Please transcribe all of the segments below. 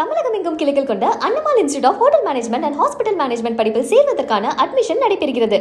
தமிழகம் எங்கும் கிளைகள் கொண்ட Annamal institute of hotel management and hospital management படிப்பில் சேர்வதற்கான அட்மிஷன் நடைபெறுகிறது.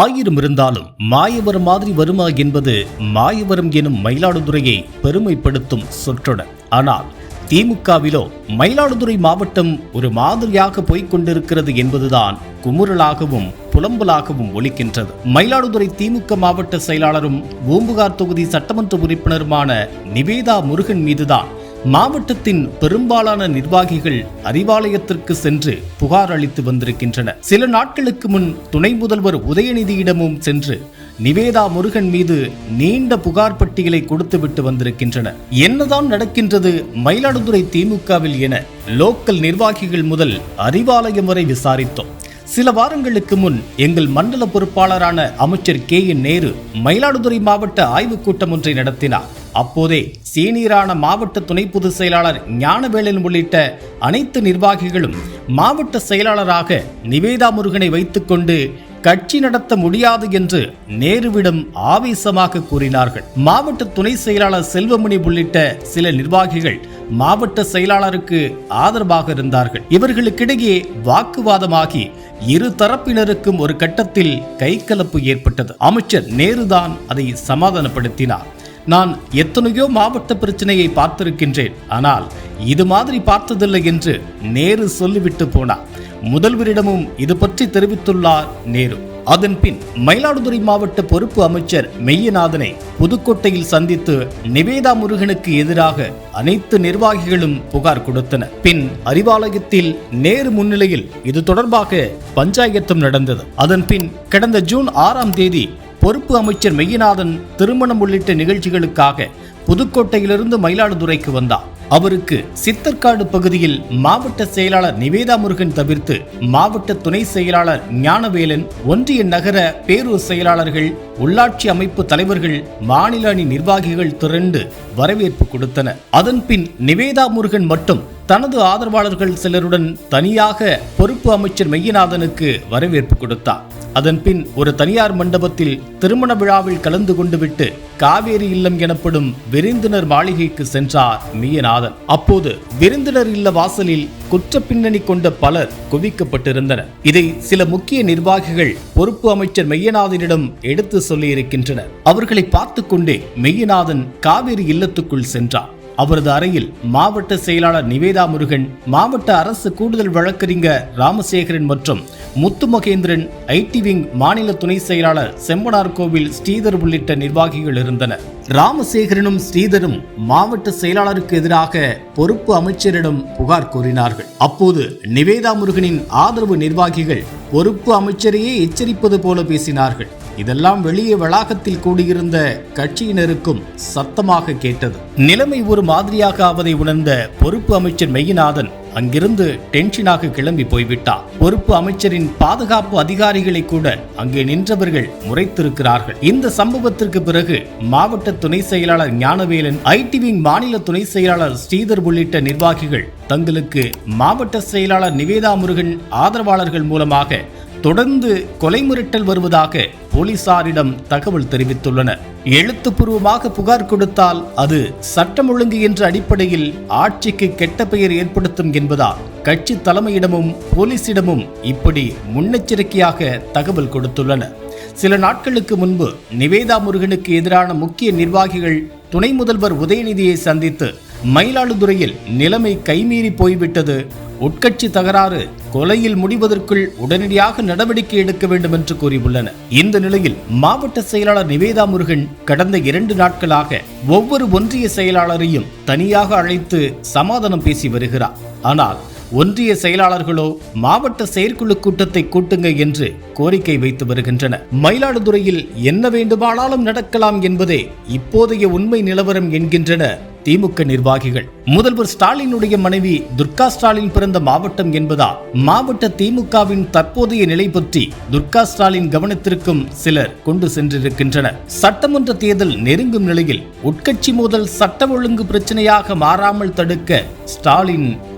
ஆயிரம் இருந்தாலும் மாயவரம் மாதிரி வருமா என்பது மாயவரம் எனும் மயிலாடுதுறையை பெருமைப்படுத்தும் சொற்றொடர். ஆனால் திமுகவிலோ மயிலாடுதுறை மாவட்டம் ஒரு மாதிரியாக போய்க் கொண்டிருக்கிறது என்பதுதான் குமுறலாகவும் புலம்பலாகவும் ஒலிக்கின்றது. மயிலாடுதுறை திமுக மாவட்ட செயலாளரும் பூம்புகார் தொகுதி சட்டமன்ற உறுப்பினருமான நிவேதா முருகன் மீதுதான் மாவட்டத்தின் பெரும்பாலான நிர்வாகிகள் அறிவாலயத்திற்கு சென்று புகார் அளித்து வந்திருக்கின்றனர். சில நாட்களுக்கு முன் துணை முதல்வர் உதயநிதியிடமும் சென்று நிவேதா முருகன் மீது நீண்ட புகார் பட்டியலை கொடுத்துவிட்டு வந்திருக்கின்றனர். என்னதான் நடக்கின்றது மயிலாடுதுறை திமுகவில் என லோக்கல் நிர்வாகிகள் முதல் அறிவாலயம் வரை விசாரித்தோம். சில வாரங்களுக்கு முன் எங்கள் மண்டல பொறுப்பாளரான அமைச்சர் கே என் நேரு மயிலாடுதுறை மாவட்ட ஆய்வுக் கூட்டம் ஒன்றை நடத்தினார். அப்போதே சீனியரான மாவட்ட துணை பொதுச் செயலாளர் ஞானவேலன் உள்ளிட்ட அனைத்து நிர்வாகிகளும் மாவட்ட செயலாளராக நிவேதா முருகனை வைத்துக்கொண்டு கட்சி நடத்த முடியாது என்று நேருவிடம் ஆவேசமாக கூறினார்கள். மாவட்ட துணை செயலாளர் செல்வமணி உள்ளிட்ட சில நிர்வாகிகள் மாவட்ட செயலாளருக்கு ஆதரவாக இருந்தார்கள். இவர்களுக்கிடையே வாக்குவாதமாகி இரு தரப்பினருக்கும் ஒரு கட்டத்தில் கைகலப்பு ஏற்பட்டது. அமைச்சர் நேருதான் அதை சமாதானப்படுத்தினார். நான் எத்தனையோ மாவட்ட பிரச்சனையை பார்த்திருக்கின்றேன். ஆனால் இது மாதிரி பார்த்ததில்லை என்று நேரு சொல்லிவிட்டு போனார். முதல்வரிடமும் இது பற்றி தெரிவித்துள்ளார் நேரு. அதன்பின் மயிலாடுதுறை மாவட்ட பொறுப்பு அமைச்சர் மெய்யநாதனை புதுக்கோட்டையில் சந்தித்து நிவேதா முருகனுக்கு எதிராக அனைத்து நிர்வாகிகளும் புகார் கொடுத்தனர். பின் அறிவாலயத்தில் நேரு முன்னிலையில் இது தொடர்பாக பஞ்சாயத்தும் நடந்தது. அதன் பின் கடந்த ஜூன் ஆறாம் தேதி பொறுப்பு அமைச்சர் மெய்யநாதன் திருமணம் உள்ளிட்ட நிகழ்ச்சிகளுக்காக புதுக்கோட்டையிலிருந்து மயிலாடுதுறைக்கு வந்தார். அவருக்கு சித்தர்காடு பகுதியில் மாவட்ட செயலாளர் நிவேதா முருகன் தவிர்த்து மாவட்ட துணை செயலாளர் ஞானவேலன் ஒன்றிய நகர பேரூர் செயலாளர்கள் உள்ளாட்சி அமைப்பு தலைவர்கள் மாநில அணி நிர்வாகிகள் திரண்டு வரவேற்பு கொடுத்தனர். அதன்பின் நிவேதா முருகன் மட்டும் தனது ஆதரவாளர்கள் சிலருடன் தனியாக பொறுப்பு அமைச்சர் மெய்யநாதனுக்கு வரவேற்பு கொடுத்தார். அதன்பின் ஒரு தனியார் மண்டபத்தில் திருமண விழாவில் கலந்து கொண்டு விட்டு காவேரி இல்லம் எனப்படும் விருந்தினர் மாளிகைக்கு சென்றார் மெய்யநாதன் அப்போது விருந்தினர் இல்ல வாசலில் குற்ற பின்னணி கொண்ட பலர் குவிக்கப்பட்டிருந்தனர். இதை சில முக்கிய நிர்வாகிகள் பொறுப்பு அமைச்சர் மெய்யநாதனிடம் எடுத்து சொல்லியிருக்கின்றனர். அவர்களை பார்த்து கொண்டே மெய்யநாதன் காவேரி இல்லத்துக்குள் சென்றார். அவரது அறையில் மாவட்ட செயலாளர் நிவேதா முருகன் மாவட்ட அரசு கூடுதல் வழக்கறிஞர் ராமசேகரன் மற்றும் முத்து மகேந்திரன் ஐடி விங் மாநில துணை செயலாளர் செம்பனார் கோவில் ஸ்ரீதர் உள்ளிட்ட நிர்வாகிகள் இருந்தனர். ராமசேகரனும் ஸ்ரீதரும் மாவட்ட செயலாளருக்கு எதிராக பொறுப்பு அமைச்சரிடம் புகார் கூறினார்கள். அப்போது நிவேதா முருகனின் ஆதரவு நிர்வாகிகள் பொறுப்பு அமைச்சரையே எச்சரிப்பது போல பேசினார்கள். இதெல்லாம் வெளியே வளாகத்தில் கூடியிருந்த கட்சியினருக்கும் சத்தமாக கேட்டது. நிலைமை ஒரு மாதிரியாக ஆவதை உணர்ந்த பொறுப்பு அமைச்சர் மெய்யநாதன் அங்கிருந்து டென்ஷனாக கிளம்பி போய்விட்டார் பொறுப்பு அமைச்சரின் பாதுகாப்பு அதிகாரிகளை கூட அங்கே நின்றவர்கள் முறைத்திருக்கிறார்கள். இந்த சம்பவத்திற்கு பிறகு மாவட்ட துணை செயலாளர் ஞானவேலன் ஐடிவிங் மாநில துணை செயலாளர் ஸ்ரீதர் உள்ளிட்ட நிர்வாகிகள் தங்களுக்கு மாவட்ட செயலாளர் நிவேதா முருகன் ஆதரவாளர்கள் மூலமாக தொடர்ந்து கொலை மிரட்டல் வருவதாக போலீசாரிடம் தகவல் தெரிவித்துள்ளனர் எழுத்துப்பூர்வமாக புகார் கொடுத்தால் அது சட்டம் ஒழுங்கு என்ற அடிப்படையில் ஆட்சிக்கு கெட்ட பெயர் ஏற்படுத்தும் என்பதால் கட்சி தலைமையிடமும் போலீசிடமும் இப்படி முன்னெச்சரிக்கையாக தகவல் கொடுத்துள்ளனர் சில நாட்களுக்கு முன்பு நிவேதா முருகனுக்கு எதிரான முக்கிய நிர்வாகிகள் துணை முதல்வர் உதயநிதியை சந்தித்து மயிலாடுதுறையில் நிலைமை கைமீறி போய்விட்டது உட்கட்சி தகராறு கொலையில் முடிவதற்குள் உடனடியாக நடவடிக்கை எடுக்க வேண்டும் என்று கூறியுள்ளனர் இந்த நிலையில் மாவட்ட செயலாளர் நிவேதா முருகன் கடந்த இரண்டு நாட்களாக ஒவ்வொரு ஒன்றிய செயலாளரையும் தனியாக அழைத்து சமாதானம் பேசி வருகிறார். ஆனால் ஒன்றிய செயலாளர்களோ மாவட்ட செயற்குழு கூட்டத்தை கூட்டுங்க என்று கோரிக்கை வைத்து வருகின்றனர். மயிலாடுதுறையில் என்ன வேண்டுமானாலும் நடக்கலாம் என்பதே இப்போதைய உண்மை நிலவரம் என்கின்றன திமுக நிர்வாகிகள். முதல்வர் ஸ்டாலினுடைய மனைவி துர்கா ஸ்டாலின் பிறந்த மாவட்டம் என்பதால் மாவட்ட திமுகவின் தற்போதைய நிலை பற்றி துர்கா ஸ்டாலின் கவனத்திற்கும் சிலர் கொண்டு சென்றிருக்கின்றனர். சட்டமன்ற தேர்தல் நெருங்கும் நிலையில் உட்கட்சி மோதல் சட்ட ஒழுங்கு பிரச்சனையாக மாறாமல் தடுக்க ஸ்டாலின்